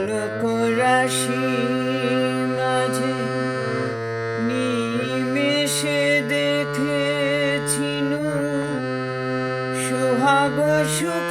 আলোক রাশি মাঝে নিমেষে দেখেছিল সুহাগ সুখ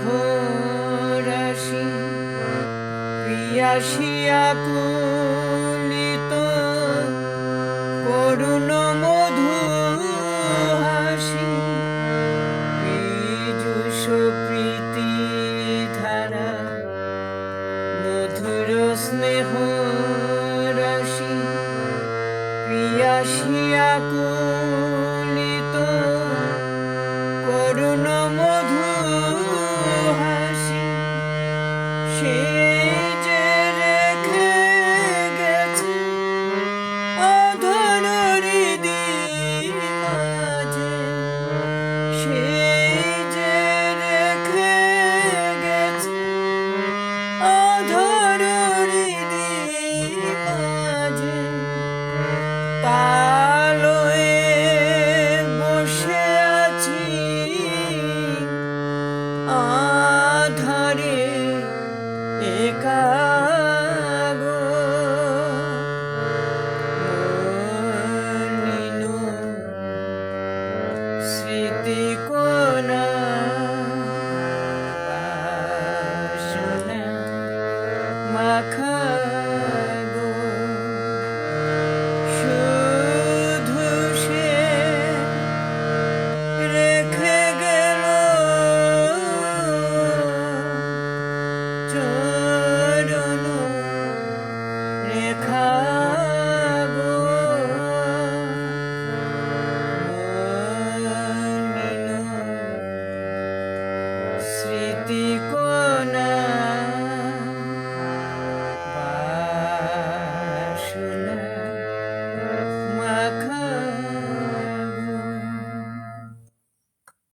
স্নেহ রাশি পিয়াসিয়া কুলিত করুণ মধু হাসি পীযুষ প্রীতি ধারা মধুর স্নেহ রাশি পিয়াসিয়া কুলিত ficar.